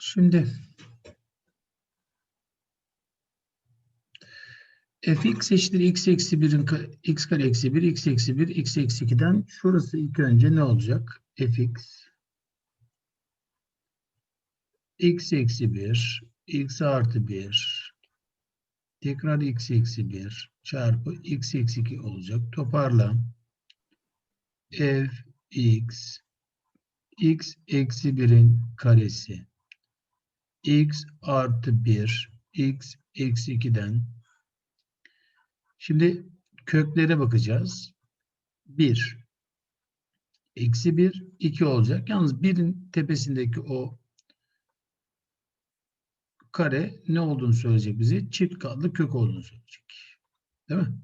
Şimdi fx eşittir x eksi 1'in ka- x kare eksi 1, x eksi 1, x eksi 2'den şurası ilk önce ne olacak? fx x eksi 1, x artı 1, tekrar x eksi 1 çarpı x eksi 2 olacak. Toparla. f x x eksi 1'in karesi x artı 1 x eksi 2'den şimdi köklere bakacağız. 1 eksi 1 2 olacak. Yalnız 1'in tepesindeki o kare ne olduğunu söyleyecek bize? Çift katlı kök olduğunu söyleyecek. Değil mi?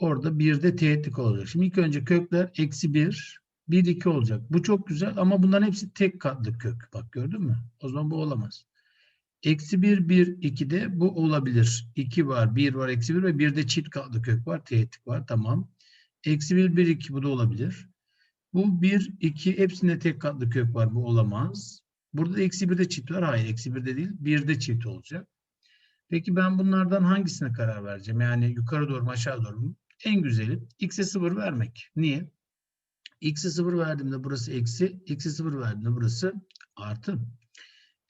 Orada 1'de teğetlik olacak. Şimdi ilk önce kökler eksi 1 1, 2 olacak. Bu çok güzel ama bunların hepsi tek katlı kök. Bak gördün mü? O zaman bu olamaz. Eksi 1, 1, 2'de bu olabilir. 2 var, 1 var, eksi 1 ve 1'de çift katlı kök var. Teğetlik var. Tamam. Eksi 1, 1, 2 bu da olabilir. Bu 1, 2 hepsinde tek katlı kök var. Bu olamaz. Burada da eksi 1'de çift var. Hayır eksi 1'de değil. 1'de çift olacak. Peki ben bunlardan hangisine karar vereceğim? Yani yukarı doğru mu aşağı doğru mu? En güzeli x'e 0 vermek. Niye? X'e 0 verdiğimde burası eksi, x'e 0 verdiğimde burası artı.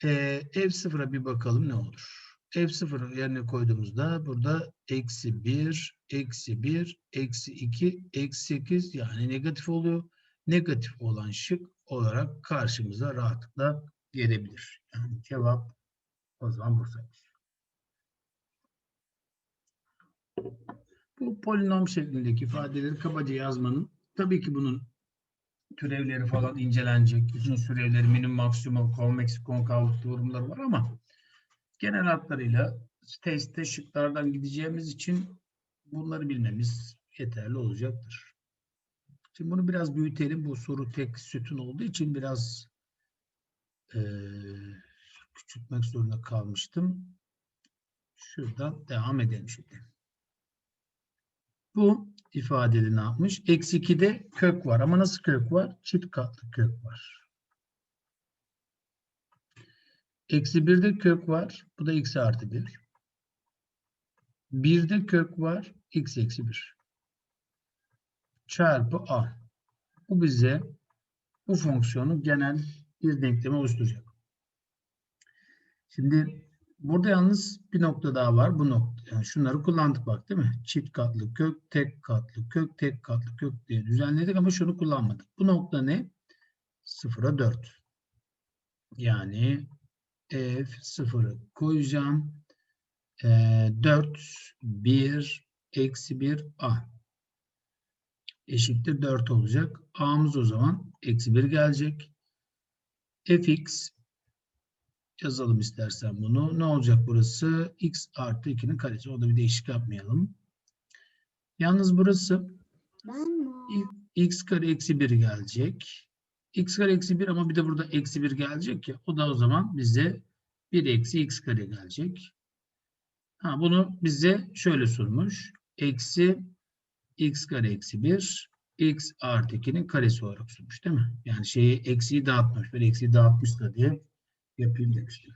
Ee, F0'a bir bakalım ne olur. F0 yerine koyduğumuzda burada eksi 1, eksi 1, eksi 2, eksi 8 yani negatif oluyor. Negatif olan şık olarak karşımıza rahatlıkla gelebilir. Yani cevap o zaman Bursa'ymış. Bu polinom şeklindeki ifadeleri kabaca yazmanın tabii ki bunun türevleri falan incelenecek. Uzun türevleri, minimum, maksimum, konveks, konkavlık durumları var ama genel hatlarıyla testte şıklardan gideceğimiz için bunları bilmemiz yeterli olacaktır. Şimdi bunu biraz büyütelim. Bu soru tek sütun olduğu için biraz eee, küçültmek zorunda kalmıştım. Şuradan devam edelim şimdi. Bu ifadede ne yapmış? Eksi 2'de kök var. Ama nasıl kök var? Çift katlı kök var. Eksi 1'de kök var. Bu da x artı 1. 1'de kök var. x eksi 1. Çarpı a. Bu bize bu fonksiyonun genel bir denklemi oluşturacak. Şimdi Burada yalnız bir nokta daha var. Bu nokta. Yani şunları kullandık bak değil mi? Çift katlı kök, tek katlı kök, tek katlı kök diye düzenledik ama şunu kullanmadık. Bu nokta ne? 0'a 4. Yani f 0'ı koyacağım. Ee, 4, 1, eksi 1 a. Eşittir 4 olacak. A'mız o zaman eksi 1 gelecek. fx Yazalım istersen bunu. Ne olacak burası? x artı 2'nin karesi. O da bir değişik yapmayalım. Yalnız burası x kare eksi 1 gelecek. x kare eksi 1 ama bir de burada eksi 1 gelecek ya. O da o zaman bize 1 eksi x kare gelecek. Ha, bunu bize şöyle sormuş. Eksi x kare eksi 1 x artı 2'nin karesi olarak sunmuş değil mi? Yani şeyi eksiyi dağıtmış. Bir eksiyi dağıtmış da diye yapayım demiştim.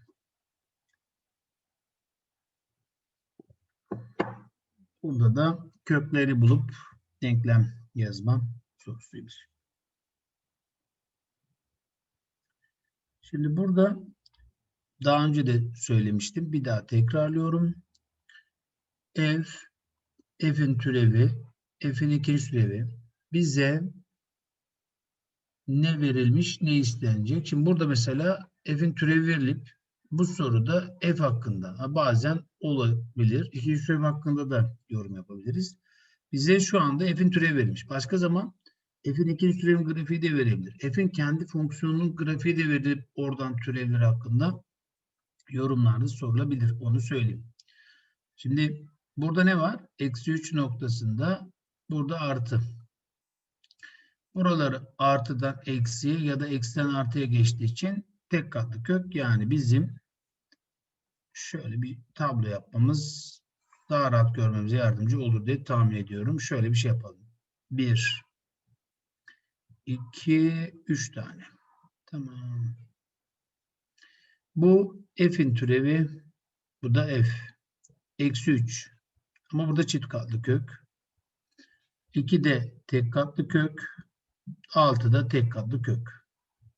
Burada da kökleri bulup denklem yazma sorusuymuş. Şimdi burada daha önce de söylemiştim. Bir daha tekrarlıyorum. F, f'in türevi, f'in ikinci türevi bize ne verilmiş, ne istenecek? Şimdi burada mesela f'in türevi verilip bu soruda f hakkında ha, bazen olabilir. İkinci türev hakkında da yorum yapabiliriz. Bize şu anda f'in türevi verilmiş. Başka zaman f'in ikinci türevin grafiği de verebilir. F'in kendi fonksiyonunun grafiği de verilip oradan türevler hakkında yorumlarda sorulabilir. Onu söyleyeyim. Şimdi burada ne var? Eksi 3 noktasında burada artı. Buraları artıdan eksiye ya da eksiden artıya geçtiği için tek katlı kök yani bizim şöyle bir tablo yapmamız daha rahat görmemize yardımcı olur diye tahmin ediyorum. Şöyle bir şey yapalım. 1 2 3 tane. Tamam. Bu f'in türevi. Bu da f. Eksi 3. Ama burada çift katlı kök. 2 de tek katlı kök. 6 da tek katlı kök.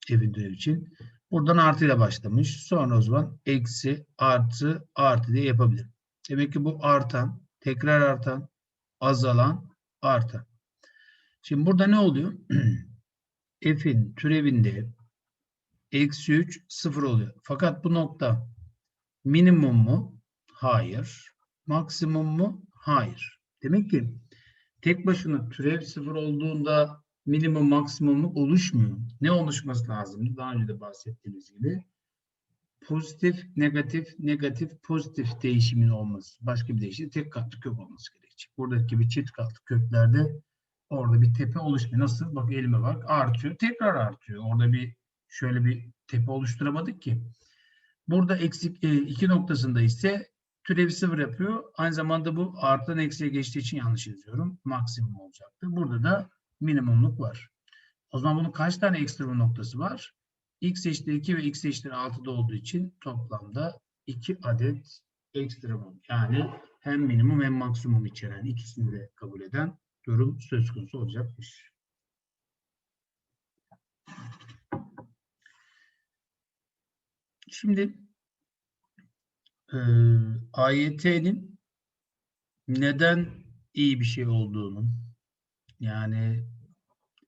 F'in türevi için. Buradan artıyla başlamış. Sonra o zaman eksi, artı, artı diye yapabilirim. Demek ki bu artan, tekrar artan, azalan, artan. Şimdi burada ne oluyor? F'in türevinde eksi 3 sıfır oluyor. Fakat bu nokta minimum mu? Hayır. Maksimum mu? Hayır. Demek ki tek başına türev sıfır olduğunda minimum maksimumu oluşmuyor. Ne oluşması lazım? Daha önce de bahsettiğimiz gibi pozitif, negatif, negatif, pozitif değişimin olması. Başka bir değişim tek katlı kök olması gerekecek. Buradaki gibi çift katlı köklerde orada bir tepe oluşmuyor. Nasıl? Bak elime bak artıyor. Tekrar artıyor. Orada bir şöyle bir tepe oluşturamadık ki. Burada eksik e, iki noktasında ise türevi sıfır yapıyor. Aynı zamanda bu arttan eksiye geçtiği için yanlış yazıyorum. Maksimum olacaktı. Burada da minimumluk var. O zaman bunun kaç tane ekstremum noktası var? x eşittir 2 ve x eşittir 6'da olduğu için toplamda 2 adet ekstremum. Yani hem minimum hem maksimum içeren ikisini de kabul eden durum söz konusu olacakmış. Şimdi e, AYT'nin neden iyi bir şey olduğunu yani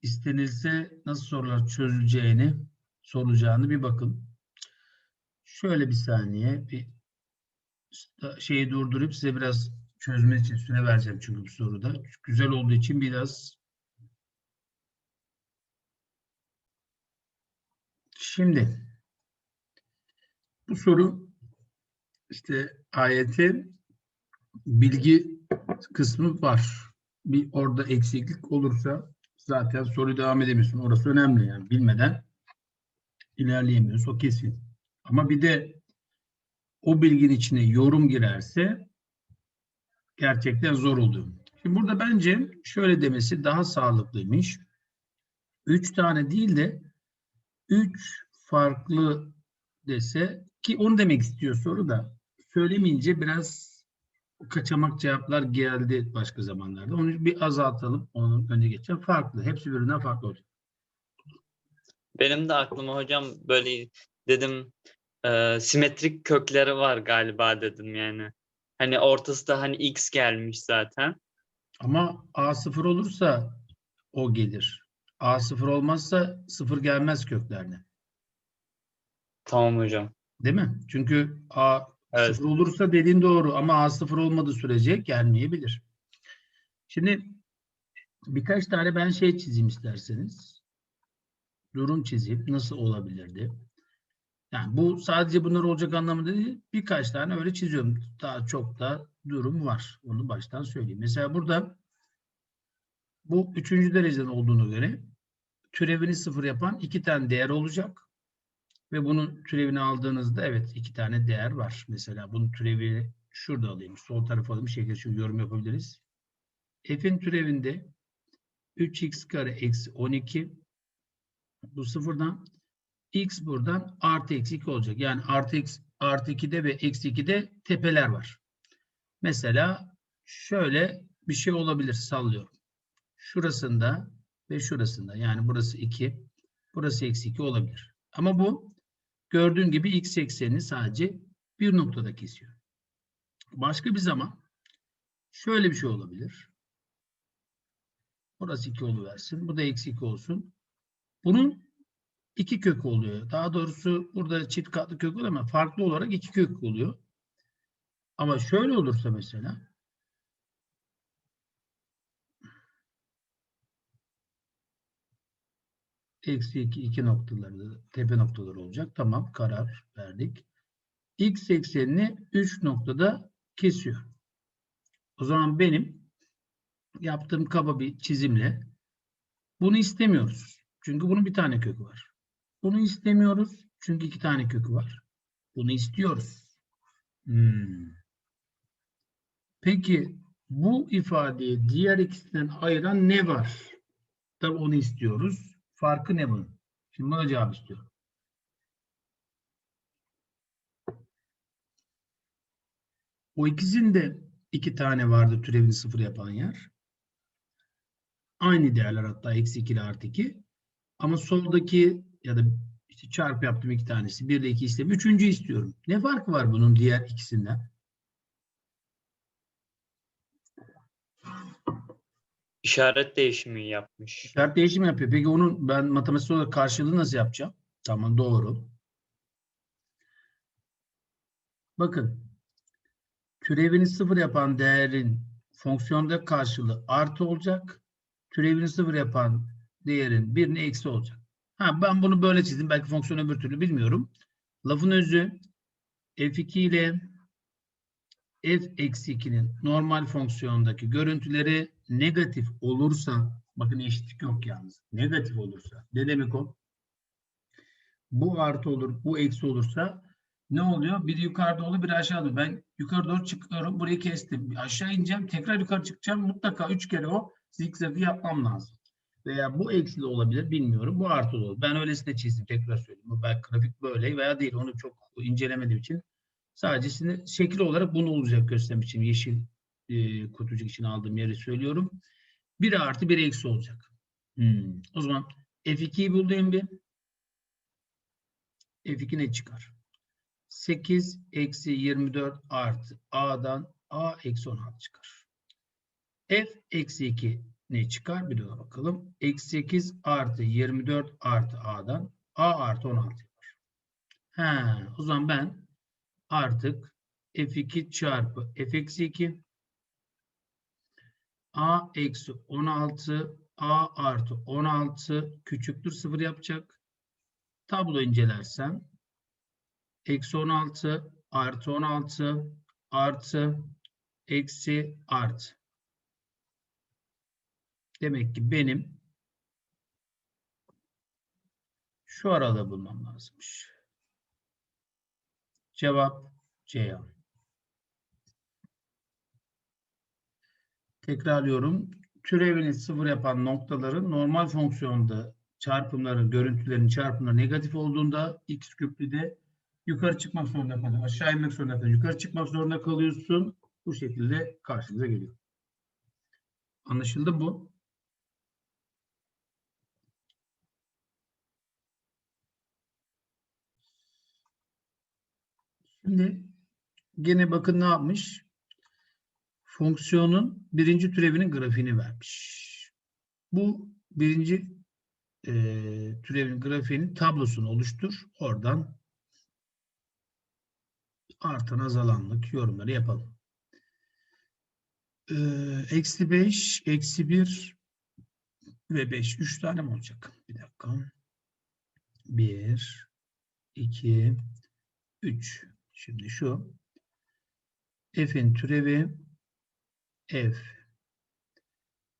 istenilse nasıl sorular çözüleceğini soracağını bir bakın. Şöyle bir saniye bir şeyi durdurup size biraz çözme için süre vereceğim çünkü bu soruda. Güzel olduğu için biraz Şimdi bu soru işte ayetin bilgi kısmı var. Bir orada eksiklik olursa zaten soru devam edemiyorsun. Orası önemli yani. Bilmeden ilerleyemiyoruz. O kesin. Ama bir de o bilginin içine yorum girerse gerçekten zor oluyor. Şimdi burada bence şöyle demesi daha sağlıklıymış. Üç tane değil de üç farklı dese ki onu demek istiyor soru da söylemeyince biraz kaçamak cevaplar geldi başka zamanlarda. Onu bir azaltalım. Onun önüne geçeceğim. Farklı. Hepsi birbirinden farklı olacak. Benim de aklıma hocam böyle dedim e, simetrik kökleri var galiba dedim yani. Hani ortası da hani x gelmiş zaten. Ama A sıfır olursa o gelir. A sıfır olmazsa sıfır gelmez köklerine. Tamam hocam. Değil mi? Çünkü A Evet. sıfır olursa dediğin doğru ama A sıfır olmadığı sürece gelmeyebilir. Şimdi birkaç tane ben şey çizeyim isterseniz. Durum çizeyim. Nasıl olabilirdi? Yani bu sadece bunlar olacak anlamında değil. Birkaç tane öyle çiziyorum. Daha çok da durum var. Onu baştan söyleyeyim. Mesela burada bu üçüncü dereceden olduğunu göre türevini sıfır yapan iki tane değer olacak. Ve bunun türevini aldığınızda evet iki tane değer var. Mesela bunun türevi şurada alayım. Sol tarafa alayım. Şekilde şu yorum yapabiliriz. F'in türevinde 3x kare eksi 12 bu sıfırdan x buradan artı eksi 2 olacak. Yani artı, x, artı 2'de ve eksi 2'de tepeler var. Mesela şöyle bir şey olabilir sallıyorum. Şurasında ve şurasında yani burası 2 burası eksi 2 olabilir. Ama bu gördüğün gibi x eksenini sadece bir noktada kesiyor. Başka bir zaman şöyle bir şey olabilir. Burası 2 oluversin. Bu da eksi 2 olsun. Bunun iki kök oluyor. Daha doğrusu burada çift katlı kök oluyor ama farklı olarak iki kök oluyor. Ama şöyle olursa mesela eksi 2 iki noktaları tepe noktaları olacak. Tamam karar verdik. X eksenini 3 noktada kesiyor. O zaman benim yaptığım kaba bir çizimle bunu istemiyoruz. Çünkü bunun bir tane kökü var. Bunu istemiyoruz. Çünkü iki tane kökü var. Bunu istiyoruz. Hmm. Peki bu ifadeyi diğer ikisinden ayıran ne var? Tabii onu istiyoruz. Farkı ne bunun? Şimdi buna cevap istiyorum. O ikisinde iki tane vardı türevini sıfır yapan yer. Aynı değerler hatta eksi 2 ile artı 2. Ama soldaki ya da işte çarp yaptım iki tanesi. Bir ile iki istedim. Üçüncü istiyorum. Ne farkı var bunun diğer ikisinden? İşaret değişimi yapmış. İşaret değişimi yapıyor. Peki onun ben matematiksel olarak karşılığı nasıl yapacağım? Tamam doğru. Bakın. Türevini sıfır yapan değerin fonksiyonda karşılığı artı olacak. Türevini sıfır yapan değerin birine eksi olacak. Ha ben bunu böyle çizdim. Belki fonksiyon öbür türlü bilmiyorum. Lafın özü f2 ile f eksi 2'nin normal fonksiyondaki görüntüleri negatif olursa bakın eşitlik yok yalnız. Negatif olursa ne demek o? Bu artı olur, bu eksi olursa ne oluyor? Biri yukarıda olur, biri aşağıda. Ben yukarı doğru çıkıyorum, burayı kestim. Aşağı ineceğim, tekrar yukarı çıkacağım. Mutlaka üç kere o zikzakı yapmam lazım. Veya bu eksi de olabilir, bilmiyorum. Bu artı olur. Ben öylesine çizdim, tekrar söyleyeyim. Belki grafik böyle veya değil. Onu çok incelemediğim için. Sadece şekil olarak bunu olacak göstermek için yeşil e, kutucuk için aldığım yeri söylüyorum. 1 artı 1 eksi olacak. Hmm. O zaman F2'yi bulayım bir. F2 ne çıkar? 8 eksi 24 artı A'dan A eksi 16 çıkar. F eksi 2 ne çıkar? Bir daha bakalım. Eksi 8 artı 24 artı A'dan A artı 16 yapar. O zaman ben artık F2 çarpı F eksi 2 A eksi 16 A artı 16 küçüktür 0 yapacak. Tablo incelersem eksi 16 artı 16 artı eksi artı. Demek ki benim şu arada bulmam lazımmış. Cevap Ceyhan. Tekrarlıyorum. Türevini sıfır yapan noktaların normal fonksiyonda çarpımları, görüntülerin çarpımları negatif olduğunda x küplüde yukarı çıkmak zorunda kalıyorsun. Aşağı inmek zorunda kalıyorsun. Yukarı çıkmak zorunda kalıyorsun. Bu şekilde karşınıza geliyor. Anlaşıldı bu. Şimdi gene bakın ne yapmış? Fonksiyonun birinci türevinin grafiğini vermiş. Bu birinci e, türevin grafiğinin tablosunu oluştur. Oradan artan azalanlık yorumları yapalım. E, eksi 5, eksi 1 ve 5. 3 tane mi olacak? Bir dakika. 1, 2, 3. Şimdi şu f'in türevi f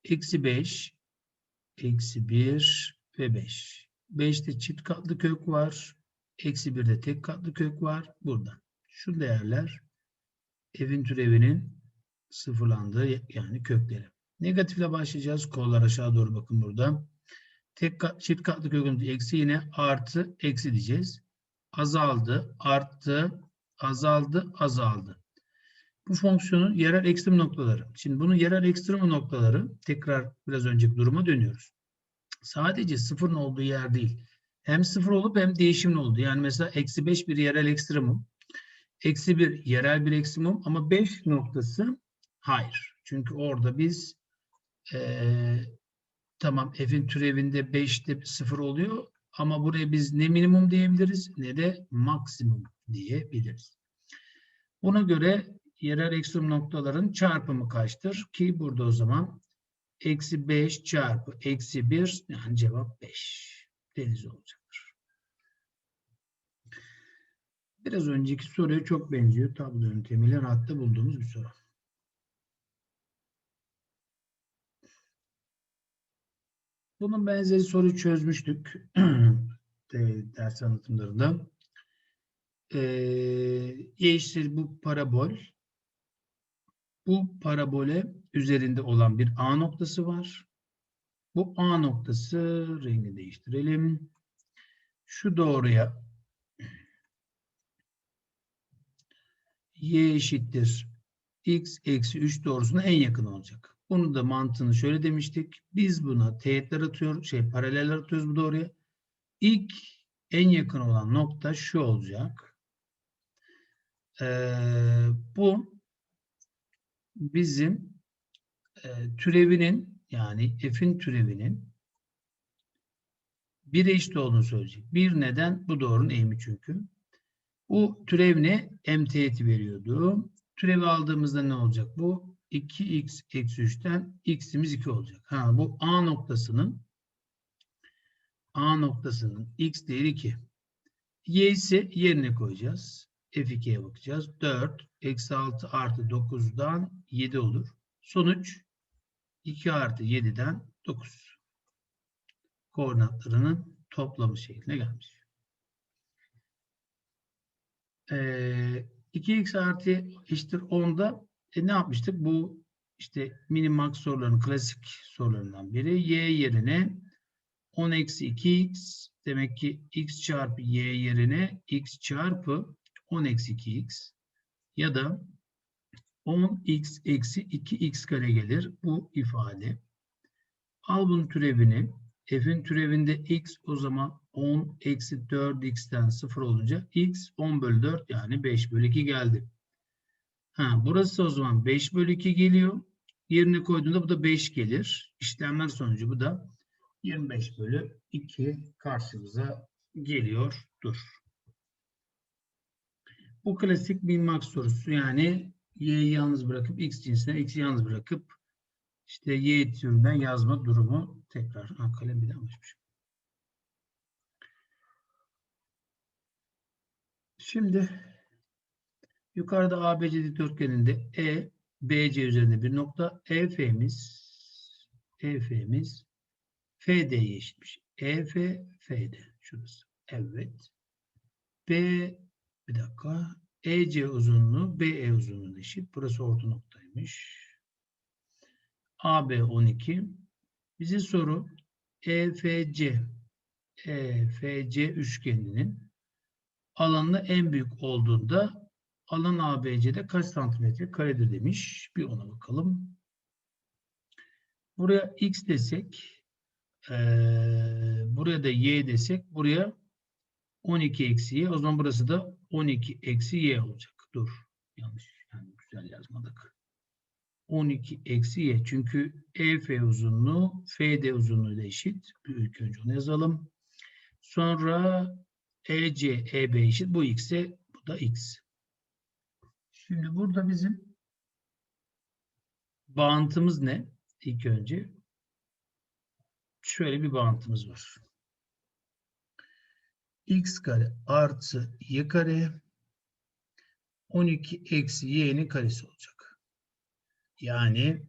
eksi 5 eksi 1 ve 5. 5'te çift katlı kök var. Eksi 1'de tek katlı kök var. Burada. Şu değerler f'in türevinin sıfırlandığı yani kökleri. Negatifle başlayacağız. Kollar aşağı doğru bakın burada. Tek kat, çift katlı kökün eksi yine artı eksi diyeceğiz. Azaldı, arttı, azaldı, azaldı. Bu fonksiyonun yerel ekstrem noktaları. Şimdi bunun yerel ekstrem noktaları tekrar biraz önceki duruma dönüyoruz. Sadece sıfırın olduğu yer değil. Hem sıfır olup hem değişimin olduğu. Yani mesela eksi 5 bir yerel ekstremum. Eksi 1 yerel bir ekstremum ama 5 noktası hayır. Çünkü orada biz ee, tamam f'in türevinde 5'te 0 oluyor ama buraya biz ne minimum diyebiliriz ne de maksimum diyebiliriz. Buna göre yerel ekstrem noktaların çarpımı kaçtır? Ki burada o zaman eksi 5 çarpı eksi 1 yani cevap 5 deniz olacaktır. Biraz önceki soruya çok benziyor. Tablo yöntemiyle rahatla bulduğumuz bir soru. Bunun benzeri soruyu çözmüştük ders anlatımlarında. Ee, y eşittir bu parabol. Bu parabole üzerinde olan bir A noktası var. Bu A noktası rengi değiştirelim. Şu doğruya y eşittir x eksi 3 doğrusuna en yakın olacak. Bunu da mantığını şöyle demiştik. Biz buna teğetler atıyoruz, şey paraleller atıyoruz bu doğruya. İlk en yakın olan nokta şu olacak. Ee, bu bizim e, türevinin yani f'in türevinin 1'e eşit olduğunu söyleyecek. Bir neden? Bu doğrunun eğimi çünkü. Bu türev ne? M teğeti veriyordu. Türevi aldığımızda ne olacak bu? 2x eksi 3'ten x'imiz 2 olacak. Ha, bu A noktasının A noktasının x değeri 2. Y ise yerine koyacağız. F2'ye bakacağız. 4 eksi 6 artı 9'dan 7 olur. Sonuç 2 artı 7'den 9. Koordinatlarının toplamı şekline gelmiş. Ee, 2x artı eşittir 10'da e, ne yapmıştık? Bu işte minimax soruların klasik sorularından biri. Y yerine 10 eksi 2x demek ki x çarpı y yerine x çarpı 10 eksi 2x ya da 10x eksi 2x kare gelir bu ifade. Al bunun türevini. F'in türevinde x o zaman 10 eksi 4x'ten 0 olunca x 10 bölü 4 yani 5 bölü 2 geldi. Ha, burası o zaman 5 bölü 2 geliyor. Yerine koyduğunda bu da 5 gelir. İşlemler sonucu bu da 25 bölü 2 karşımıza geliyordur. Bu klasik min-max sorusu yani y'yi yalnız bırakıp x cinsine x'i yalnız bırakıp işte y türünden yazma durumu tekrar ha, kalem bir daha açmış. Şimdi yukarıda ABC dikdörtgeninde E BC üzerinde bir nokta EF'miz EF'miz FD'ye eşitmiş. EF FD şurası. Evet. B bir dakika. EC uzunluğu BE uzunluğuna eşit. Burası orta noktaymış. AB 12. Bize soru EFC EFC üçgeninin alanı en büyük olduğunda alan ABC'de kaç santimetre karedir demiş. Bir ona bakalım. Buraya x desek eee, buraya da y desek buraya 12 eksi y. O zaman burası da 12 eksi y olacak. Dur. Yanlış. Yani güzel yazmadık. 12 eksi y. Çünkü EF uzunluğu FD uzunluğuyla eşit. İlk önce onu yazalım. Sonra EC, EB eşit. Bu x'e bu da x. Şimdi burada bizim bağıntımız ne? İlk önce şöyle bir bağıntımız var. X kare artı y kare 12 eksi y'nin karesi olacak. Yani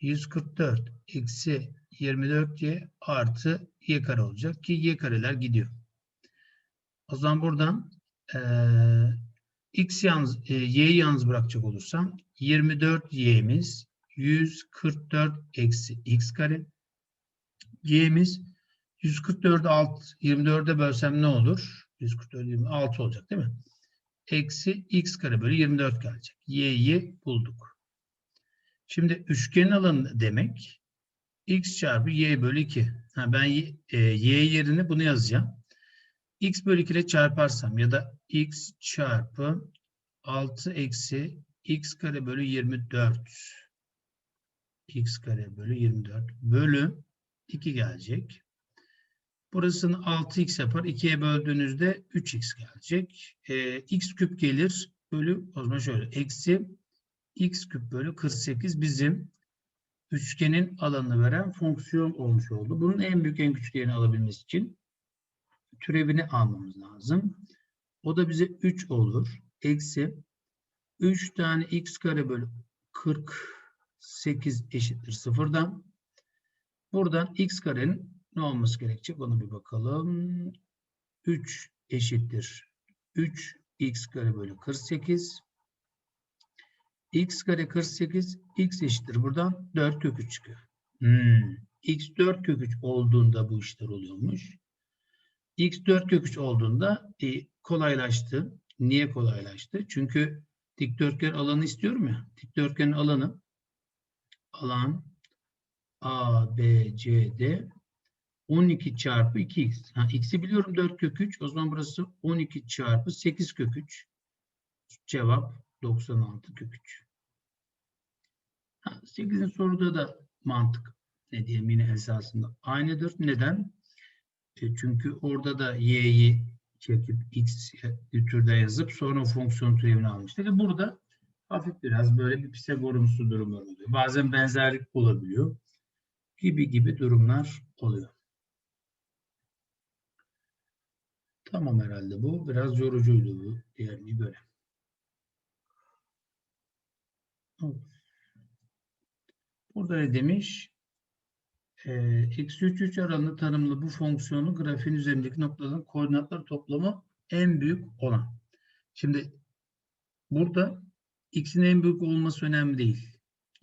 144 eksi 24y artı y kare olacak ki y kareler gidiyor. O zaman buradan eee x yalnız, e, y'yi yalnız bırakacak olursam 24y'miz 144 eksi x kare. y'miz 144'ü alt 24'e bölsem ne olur? 144 26 olacak değil mi? Eksi x kare bölü 24 gelecek. y'yi bulduk. Şimdi üçgenin alanı demek x çarpı y bölü 2. Ha, ben y, e, y yerine bunu yazacağım. x bölü 2 ile çarparsam ya da x çarpı 6 eksi x kare bölü 24 x kare bölü 24 bölü 2 gelecek. Burasını 6x yapar. 2'ye böldüğünüzde 3x gelecek. Ee, x küp gelir. Bölü o zaman şöyle. Eksi x küp bölü 48 bizim üçgenin alanını veren fonksiyon olmuş oldu. Bunun en büyük en küçük değerini alabilmesi için türevini almamız lazım. O da bize 3 olur. Eksi 3 tane x kare bölü 48 eşittir sıfırdan. Buradan x karenin ne olması gerekecek? Ona bir bakalım. 3 eşittir. 3 x kare bölü 48. x kare 48. x eşittir. Buradan 4 kök 3 çıkıyor. Hmm. x 4 kök 3 olduğunda bu işler oluyormuş. x 4 kök 3 olduğunda e, kolaylaştı. Niye kolaylaştı? Çünkü dikdörtgen alanı istiyorum ya. Dikdörtgenin alanı alan A, B, C, D 12 çarpı 2x. Ha, x'i biliyorum 4 kök 3. O zaman burası 12 çarpı 8 kök 3. Cevap 96 kök 3. Ha, 8'in soruda da mantık ne diyeyim yine esasında aynıdır. Neden? E, çünkü orada da y'yi çekip x türde yazıp sonra fonksiyon türevini almıştık. E burada hafif biraz böyle bir Pisagorumsu durumlar oluyor. Bazen benzerlik olabiliyor. Gibi gibi durumlar oluyor. Tamam herhalde bu. Biraz yorucuydu bu diğerine göre. Burada ne demiş? Ee, X 3 3 aralığında tanımlı bu fonksiyonu grafiğin üzerindeki noktaların koordinatları toplamı en büyük olan. Şimdi burada x'in en büyük olması önemli değil.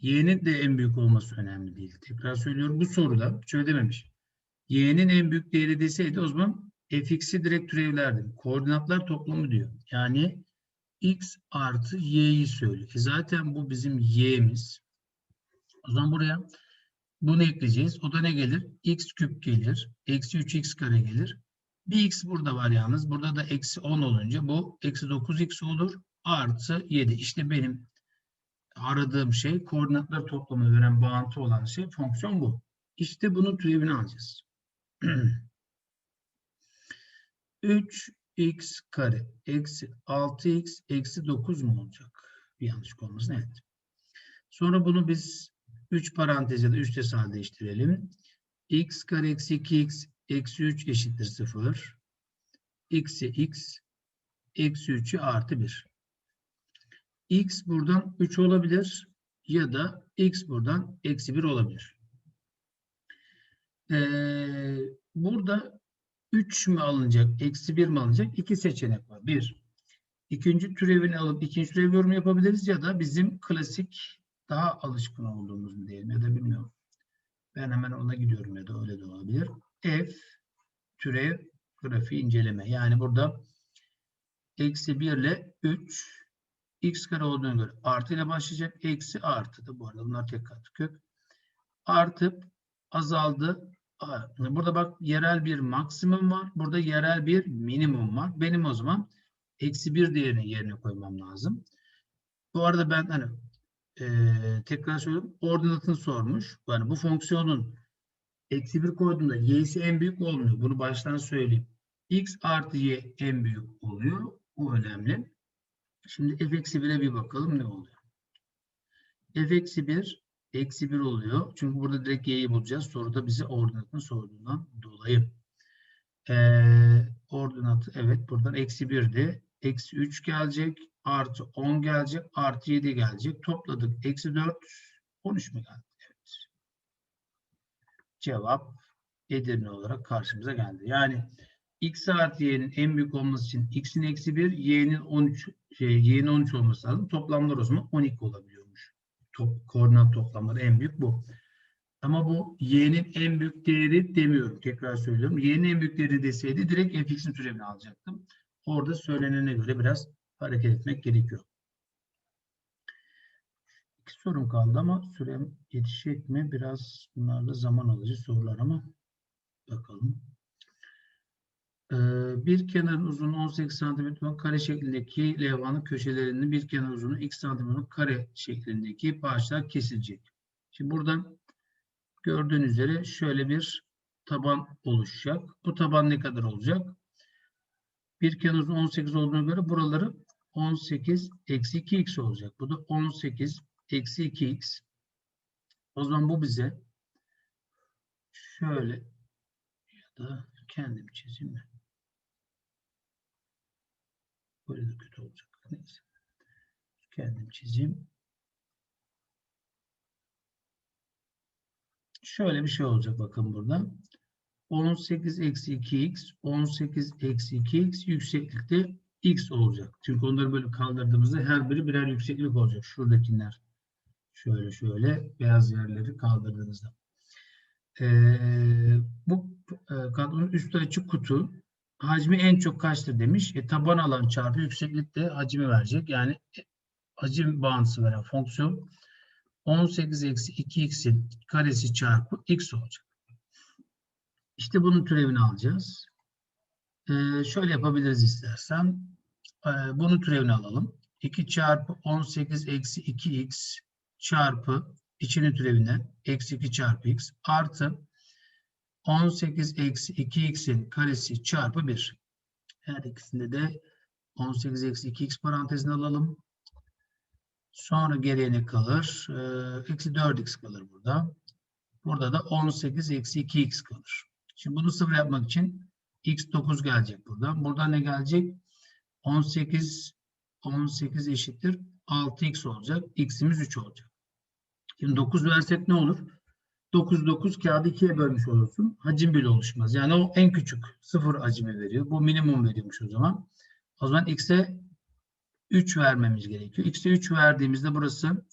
y'nin de en büyük olması önemli değil. Tekrar söylüyorum bu soruda şöyle dememiş. y'nin en büyük değeri deseydi o zaman fx'i direkt türevlerdim. Koordinatlar toplamı diyor. Yani x artı y'yi söylüyor. E zaten bu bizim y'miz. O zaman buraya bunu ekleyeceğiz. O da ne gelir? x küp gelir. Eksi 3x kare gelir. Bir x burada var yalnız. Burada da eksi 10 olunca bu eksi 9x olur. Artı 7. İşte benim aradığım şey koordinatlar toplamı veren bağıntı olan şey fonksiyon bu. İşte bunun türevini alacağız. 3x kare eksi 6x eksi 9 mu olacak? Bir yanlışlık olmasın. Evet. Sonra bunu biz 3 parantez ya da 3 de değiştirelim. x kare eksi 2x eksi 3 eşittir 0. x'e x eksi 3'ü artı 1. x buradan 3 olabilir ya da x buradan eksi 1 olabilir. Ee, burada 3 mü alınacak, eksi 1 mi alınacak? İki seçenek var. Bir, ikinci türevini alıp ikinci türev yorumu yapabiliriz ya da bizim klasik daha alışkın olduğumuz mu diyelim ya da bilmiyorum. Ben hemen ona gidiyorum ya da öyle de olabilir. F türev grafiği inceleme. Yani burada eksi 1 ile 3 x kare olduğuna göre artı ile başlayacak. Eksi artı da bu arada bunlar tek katı kök. Artıp azaldı. Burada bak yerel bir maksimum var. Burada yerel bir minimum var. Benim o zaman eksi 1 değerini yerine koymam lazım. Bu arada ben hani ee, tekrar söylüyorum. Ordinatını sormuş. Yani bu fonksiyonun eksi 1 koyduğunda y'si en büyük olmuyor. Bunu baştan söyleyeyim. x artı y en büyük oluyor. Bu önemli. Şimdi f eksi 1'e bir bakalım ne oluyor. f eksi 1 eksi 1 oluyor. Çünkü burada direkt y'yi bulacağız. Soruda bize ordinatını sorduğundan dolayı. Ee, ordinatı evet buradan eksi 1'di. Eksi 3 gelecek artı 10 gelecek, artı 7 gelecek. Topladık. Eksi 4, 13 mi geldi? Evet. Cevap Edirne olarak karşımıza geldi. Yani x artı y'nin en büyük olması için x'in eksi 1, y'nin 13, şey, y'nin 13 olması lazım. Toplamlar o zaman 12 olabiliyormuş. Top, koordinat toplamları en büyük bu. Ama bu y'nin en büyük değeri demiyorum. Tekrar söylüyorum. Y'nin en büyük değeri deseydi direkt fx'in türevini alacaktım. Orada söylenene göre biraz hareket etmek gerekiyor. İki sorum kaldı ama sürem yetişecek mi? Biraz bunlarla zaman alıcı sorular ama bakalım. Ee, bir kenarın uzunluğu 18 cm kare şeklindeki levhanın köşelerinin bir kenar uzunluğu x cm kare şeklindeki parçalar kesilecek. Şimdi buradan gördüğünüz üzere şöyle bir taban oluşacak. Bu taban ne kadar olacak? Bir kenar uzun 18 olduğuna göre buraları 18 eksi 2x olacak. Bu da 18 eksi 2x. O zaman bu bize şöyle ya da kendim çizeyim mi? Böyle de kötü olacak. Neyse. Kendim çizeyim. Şöyle bir şey olacak bakın burada. 18 eksi 2x, 18 eksi 2x yükseklikte x olacak. Çünkü onları böyle kaldırdığımızda her biri birer yükseklik olacak. Şuradakiler şöyle şöyle beyaz yerleri kaldırdığınızda. Ee, bu e, kadronun üstü açık kutu hacmi en çok kaçtır demiş. E, taban alan çarpı yükseklikte hacmi verecek. Yani hacim bağıntısı veren fonksiyon 18 eksi 2x'in karesi çarpı x olacak. İşte bunun türevini alacağız. Ee, şöyle yapabiliriz istersen. Ee, bunun türevini alalım. 2 çarpı 18 eksi 2x çarpı içinin türevinden eksi 2 çarpı x artı 18 eksi 2x'in karesi çarpı 1. Her ikisinde de 18 eksi 2x parantezine alalım. Sonra geriye ne kalır? Ee, Eksi 4x kalır burada. Burada da 18 eksi 2x kalır. Şimdi bunu sıfır yapmak için x 9 gelecek buradan. Buradan ne gelecek? 18 18 eşittir 6x olacak. x'imiz 3 olacak. Şimdi 9 versek ne olur? 9 9 kağıdı 2'ye bölmüş olursun. Hacim bile oluşmaz. Yani o en küçük sıfır hacmi veriyor. Bu minimum veriyormuş o zaman. O zaman x'e 3 vermemiz gerekiyor. X'e 3 verdiğimizde burası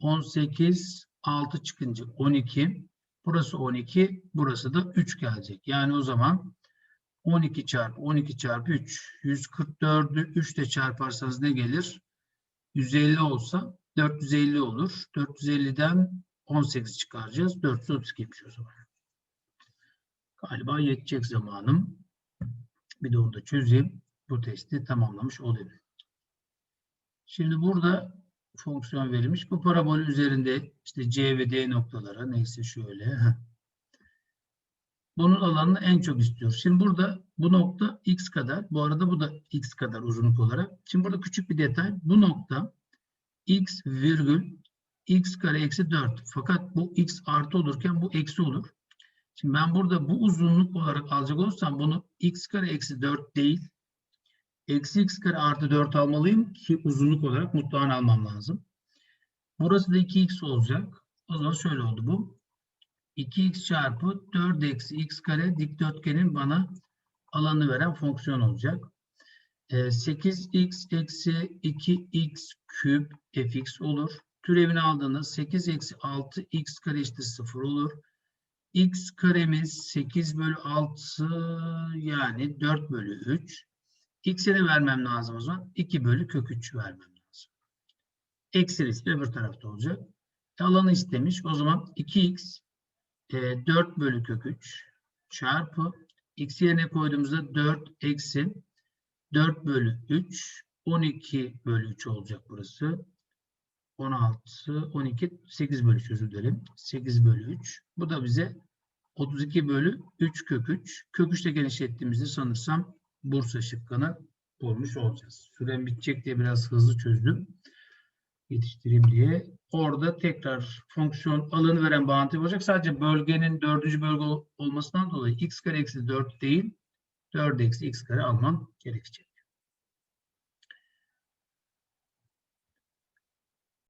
18 6 çıkınca 12. Burası 12. Burası da 3 gelecek. Yani o zaman 12 çarpı 12 çarpı 3. 144'ü 3 ile çarparsanız ne gelir? 150 olsa 450 olur. 450'den 18 çıkaracağız. 432'ymiş o zaman. Galiba yetecek zamanım. Bir de onu da çözeyim. Bu testi tamamlamış olayım. Şimdi burada fonksiyon verilmiş. Bu parabol üzerinde işte C ve D noktalara neyse şöyle. Bunun alanını en çok istiyoruz. Şimdi burada bu nokta x kadar. Bu arada bu da x kadar uzunluk olarak. Şimdi burada küçük bir detay. Bu nokta x virgül x kare eksi 4. Fakat bu x artı olurken bu eksi olur. Şimdi ben burada bu uzunluk olarak alacak olursam bunu x kare eksi 4 değil eksi x kare artı 4 almalıyım ki uzunluk olarak mutlağını almam lazım. Burası da 2x olacak. O zaman şöyle oldu bu. 2x çarpı 4 eksi x kare dikdörtgenin bana alanı veren fonksiyon olacak. Ee, 8x eksi 2x küp fx olur. Türevini aldığında 8 eksi 6x kare eşittir 0 olur. x karemiz 8 bölü 6 yani 4 bölü 3. X'e de vermem lazım o zaman. 2 bölü kök 3 vermem lazım. Eksilisi öbür tarafta olacak. E, alanı istemiş. O zaman 2x e, 4 bölü kök 3 çarpı x yerine koyduğumuzda 4 eksi 4 bölü 3 12 bölü 3 olacak burası. 16, 12, 8 bölü 3 özür dilerim. 8 bölü 3. Bu da bize 32 bölü 3 kök 3. Kök 3 ile genişlettiğimizde sanırsam Bursa şıkkını bulmuş olacağız. Sürem bitecek diye biraz hızlı çözdüm. Yetiştireyim diye. Orada tekrar fonksiyon alanı veren bağıntı olacak. Sadece bölgenin dördüncü bölge ol- olmasından dolayı x kare eksi 4 değil 4 eksi x kare almam gerekecek.